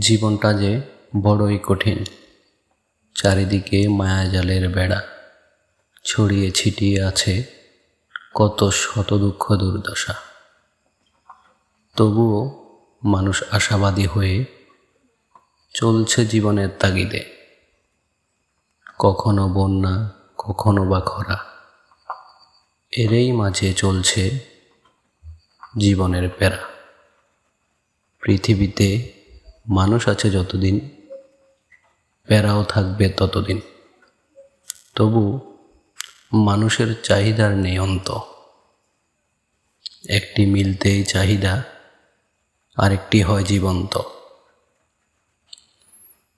জীবনটা যে বড়ই কঠিন। চারিদিকে মায়াজালের বেড়া। ছড়িয়ে ছিটিয়ে আছে কত শত দুঃখ দুর্দশা। তবুও মানুষ আশাবাদী হয়ে চলছে জীবনের তাগিদে। কখনো বন্যা, কখনো বা খরা, এরই মাঝে চলছে জীবনের প্যারা। পৃথিবীতে মানুষ আছে যতদিন প্যারাও থাকবে ততদিন। তবু মানুষের চাহিদার নেই অন্ত একটি মিলতেই চাহিদা, আরেকটি হয় জীবন্ত।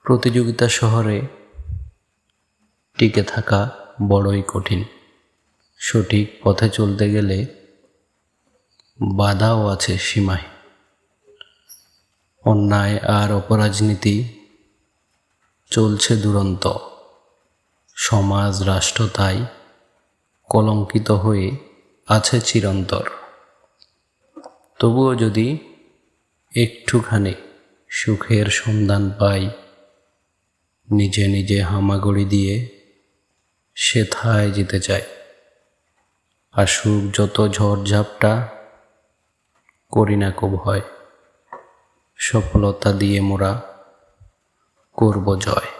প্রতিযোগিতা শহরে টিকে থাকা বড়ই কঠিন। সঠিক পথে চলতে গেলে বাধাও আছে সীমায়। অন্যায় আর অপরাজনীতি চলছে দুরন্ত। সমাজ, রাষ্ট্র তাই কলঙ্কিত হয়ে আছে চিরন্তর। তবুও যদি একটুখানি সুখের সন্ধান পাই, নিজে নিজে হামাগুড়ি দিয়ে সেথায় যেতে চায় আসুক যত ঝড়ঝাপটা করি না কো ভয় সফলতা দিয়ে মোরা করব জয়।